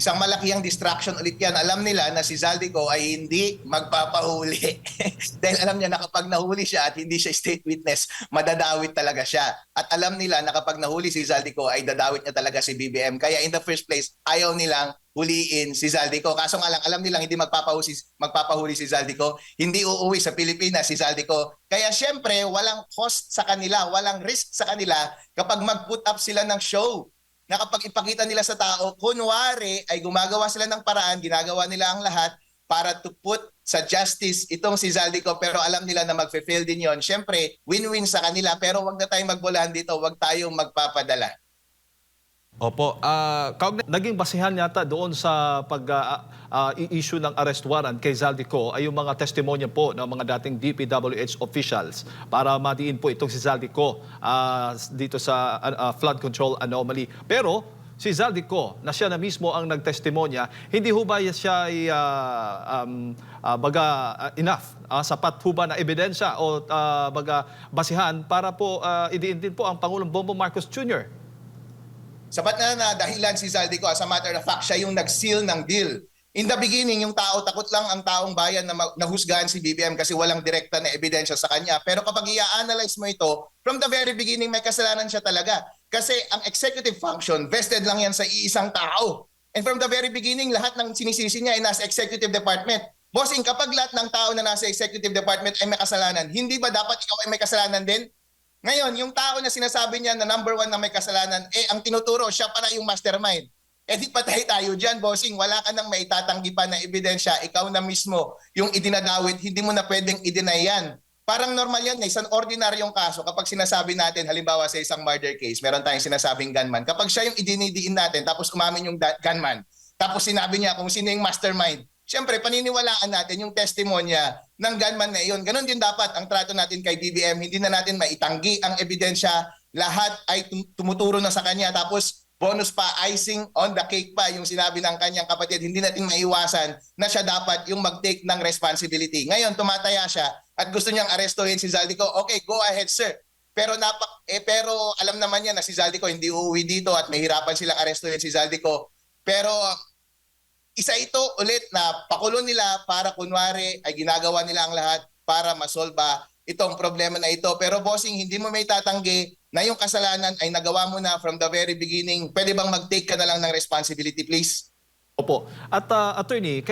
isang malakihang distraction ulit yan. Alam nila na si Zaldico ay hindi magpapahuli. Dahil alam niya na kapag nahuli siya at hindi siya state witness, madadawit talaga siya. At alam nila na kapag nahuli si Zaldico ay dadawit niya talaga si BBM. Kaya in the first place, ayaw nilang huliin si Zaldico. Kaso nga lang, alam nilang hindi magpapahuli, magpapahuli si Zaldico. Hindi uuwi sa Pilipinas si Zaldico. Kaya syempre, walang cost sa kanila, walang risk sa kanila kapag mag-put up sila ng show na kapag ipakita nila sa tao, kunwari ay gumagawa sila ng paraan, ginagawa nila ang lahat para to put sa justice itong si Zaldico pero alam nila na magfe-fail din yon. Siyempre, win-win sa kanila pero wag na tayong magbulahan dito, wag tayong magpapadala. Opo, ah naging basihan yata doon sa pag-issue ng arrest warrant kay Zaldico ay yung mga testimonya po ng mga dating DPWH officials para matiin po itong si Zaldico ah, dito sa ah, ah, flood control anomaly. Pero si Zaldico na siya na mismo ang nagtestimonya, hindi ho ba siya ay ah, um, ah, baga ah, enough, ah, sapat ho ba na ebidensya o ah, baga basihan para po ah, idiin din po ang Pangulong Bongbong Marcos Jr.? Sapat na na dahilan si Zaldico as a matter of fact, siya yung nag-seal ng deal. In the beginning, yung tao, takot lang ang taong bayan na nahusgahan si BBM kasi walang direkta na ebidensya sa kanya. Pero kapag i-analyze mo ito, from the very beginning, may kasalanan siya talaga. Kasi ang executive function, vested lang yan sa iisang tao. And from the very beginning, lahat ng sinisisi niya ay nasa executive department. Bossing, kapag lahat ng tao na nasa executive department ay may kasalanan, hindi ba dapat ikaw ay may kasalanan din? Ngayon, yung tao na sinasabi niya na number one na may kasalanan, eh, ang tinuturo, siya pala yung mastermind. Eh di patay tayo dyan, bossing. Wala ka nang maitatanggi pa na ebidensya. Ikaw na mismo yung idinadawit, hindi mo na pwedeng i-deny yan. Parang normal yan, isang ordinaryong kaso. Kapag sinasabi natin, halimbawa sa isang murder case, meron tayong sinasabing gunman. Kapag siya yung idinidiin natin, tapos umamin yung gunman, tapos sinabi niya kung sino yung mastermind, Siyempre, paniniwalaan natin yung testimonya ng gunman na iyon. Ganon din dapat ang trato natin kay BBM. Hindi na natin maitanggi ang ebidensya. Lahat ay tum- tumuturo na sa kanya. Tapos bonus pa, icing on the cake pa yung sinabi ng kanyang kapatid. Hindi natin maiwasan na siya dapat yung mag-take ng responsibility. Ngayon, tumataya siya at gusto niyang arestuhin si Zaldico. Okay, go ahead, sir. Pero napak eh pero alam naman niya na si Zaldico hindi uuwi dito at mahirapan silang arestuhin si Zaldico. Pero isa ito ulit na pakulo nila para kunwari ay ginagawa nila ang lahat para masolba itong problema na ito. Pero bossing, hindi mo may tatanggi na yung kasalanan ay nagawa mo na from the very beginning. Pwede bang mag-take ka na lang ng responsibility, please? Opo. At ah, attorney,